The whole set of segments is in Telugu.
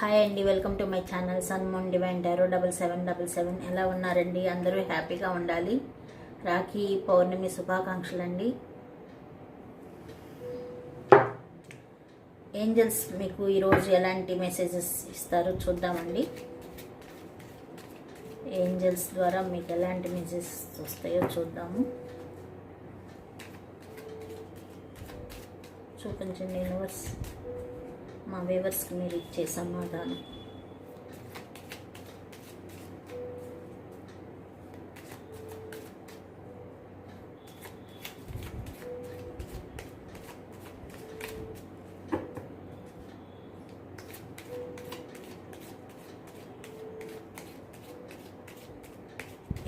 హాయ్ అండి welcome to my channel Sunmoon divine tarot double seven double seven. ఎలా ఉన్నారండి? అందరూ హ్యాపీగా ఉండాలి. రాఖీ పౌర్ణమి శుభాకాంక్షలు అండి ఏంజల్స్ మీకు ఈరోజు ఎలాంటి మెసేజెస్ ఇస్తారో చూద్దామండి. ఏంజల్స్ ద్వారా మీకు ఎలాంటి మెసేజెస్ వస్తాయో చూద్దాము. చూపించండి యూనివర్స్. మా వేవర్స్కి మీరు ఇచ్చే సమాధానం.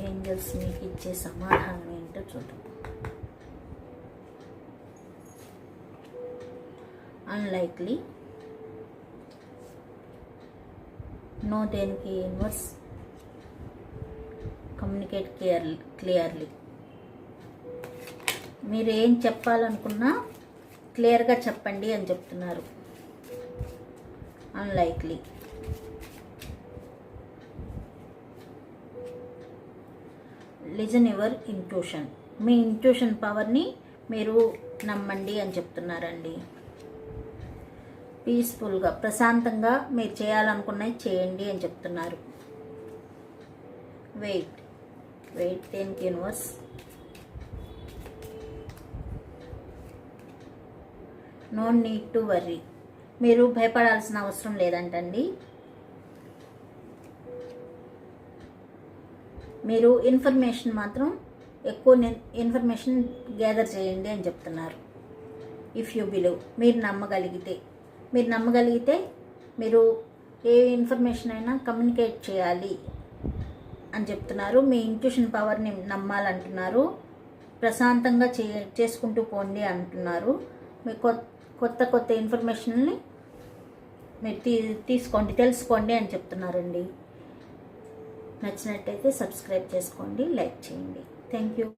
ఏంజల్స్ మీకు ఇచ్చే సమాధానం ఏంటో చూద్దాం. అన్లైక్లీ నో దేనికి ఇన్వర్స్ కమ్యూనికేట్ క్లియర్ క్లియర్లీ. మీరు ఏం చెప్పాలనుకున్నా క్లియర్గా చెప్పండి అని చెప్తున్నారు. అన్లైక్లీ లిజన్ యువర్ ఇంట్యూషన్ మీ ఇంట్యూషన్ పవర్ని మీరు నమ్మండి అని చెప్తున్నారండి. పీస్ఫుల్గా ప్రశాంతంగా మీరు చేయాలనుకున్నవి చేయండి అని చెప్తున్నారు. వెయిట్ వెయిట్ దేనికి universe no need to worry మీరు భయపడాల్సిన అవసరం లేదంటండి. మీరు ఇన్ఫర్మేషన్ మాత్రం ఎక్కువ ఇన్ఫర్మేషన్ గ్యాదర్ చేయండి అని చెప్తున్నారు. ఇఫ్ యూ బిలీవ్ మీరు నమ్మగలిగితే. మీరు నమ్మగలిగితే మీరు ఏ ఇన్ఫర్మేషన్ అయినా కమ్యూనికేట్ చేయాలి అని చెప్తున్నారు. మీ ఇంట్యూషన్ పవర్ని నమ్మాలంటున్నారు. ప్రశాంతంగా చే చేసుకుంటూ పోండి అంటున్నారు. మీ కొత్త కొత్త ఇన్ఫర్మేషన్ని మీరు తీ తీసుకోండి తెలుసుకోండి అని చెప్తున్నారండి. నచ్చినట్టయితే సబ్స్క్రైబ్ చేసుకోండి లైక్ చేయండి. Thank you